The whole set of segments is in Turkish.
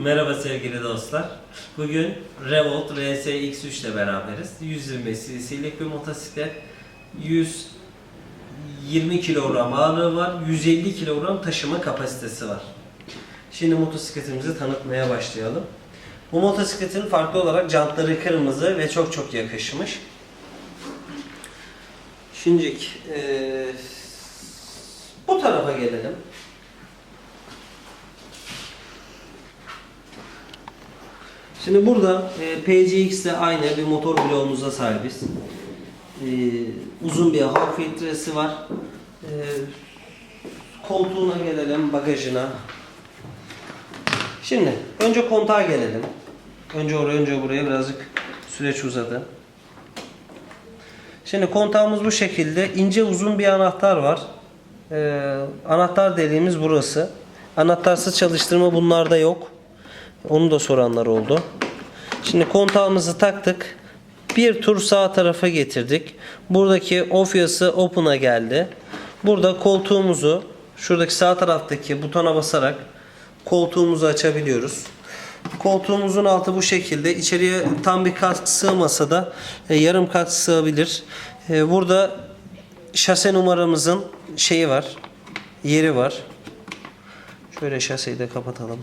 Merhaba sevgili dostlar. Bugün Revolt RSX3 ile beraberiz. 120 cc'lik bir motosiklet. 120 kilogram ağırlığı var. 150 kilogram taşıma kapasitesi var. Şimdi motosikletimizi tanıtmaya başlayalım. Bu motosikletin farklı olarak jantları kırmızı ve çok çok yakışmış. Şimdi eee, bu tarafa gelelim. Şimdi burada e, PCX'de aynı bir motor bloğumuza sahibiz. E, uzun bir hava filtresi var. E, koltuğuna gelelim, bagajına. Şimdi önce kontağa gelelim. Önce oraya, önce buraya birazcık süreç uzadı. Şimdi kontağımız bu şekilde. ince uzun bir anahtar var. Ee, anahtar deliğimiz burası. Anahtarsız çalıştırma bunlarda yok. Onu da soranlar oldu. Şimdi kontağımızı taktık. Bir tur sağ tarafa getirdik. Buradaki off yazısı open'a geldi. Burada koltuğumuzu şuradaki sağ taraftaki butona basarak koltuğumuzu açabiliyoruz. Koltuğumuzun altı bu şekilde. İçeriye tam bir kat sığmasa da e, yarım kat sığabilir. E, burada şase numaramızın şeyi var. Yeri var. Şöyle şaseyi de kapatalım.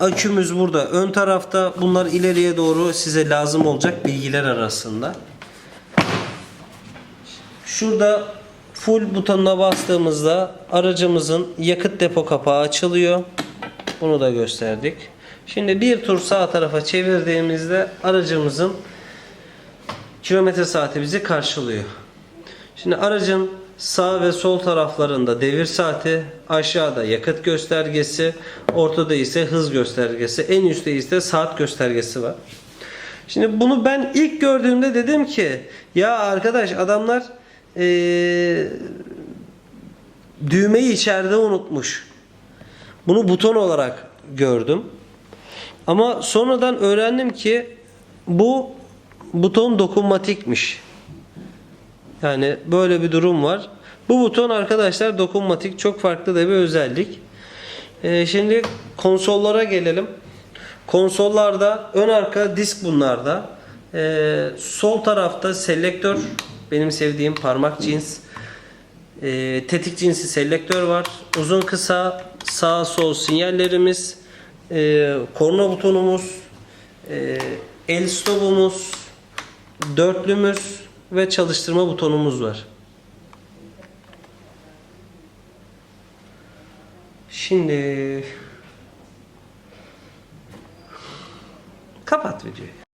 Akümüz burada. Ön tarafta bunlar ileriye doğru size lazım olacak bilgiler arasında. Şurada full butonuna bastığımızda aracımızın yakıt depo kapağı açılıyor. Bunu da gösterdik. Şimdi bir tur sağ tarafa çevirdiğimizde aracımızın kilometre saati bizi karşılıyor. Şimdi aracın sağ ve sol taraflarında devir saati, aşağıda yakıt göstergesi, ortada ise hız göstergesi, en üstte ise saat göstergesi var. Şimdi bunu ben ilk gördüğümde dedim ki ya arkadaş adamlar eee, düğmeyi içeride unutmuş. Bunu buton olarak gördüm. Ama sonradan öğrendim ki bu buton dokunmatikmiş. Yani böyle bir durum var. Bu buton arkadaşlar dokunmatik çok farklı da bir özellik. Ee, şimdi konsollara gelelim. Konsollarda ön arka disk bunlarda. Ee, sol tarafta selektör benim sevdiğim parmak cins. Ee, tetik cinsi selektör var. Uzun kısa sağ sol sinyallerimiz. Ee, korna butonumuz. e, el stopumuz. Dörtlümüz ve çalıştırma butonumuz var. Şimdi kapat videoyu.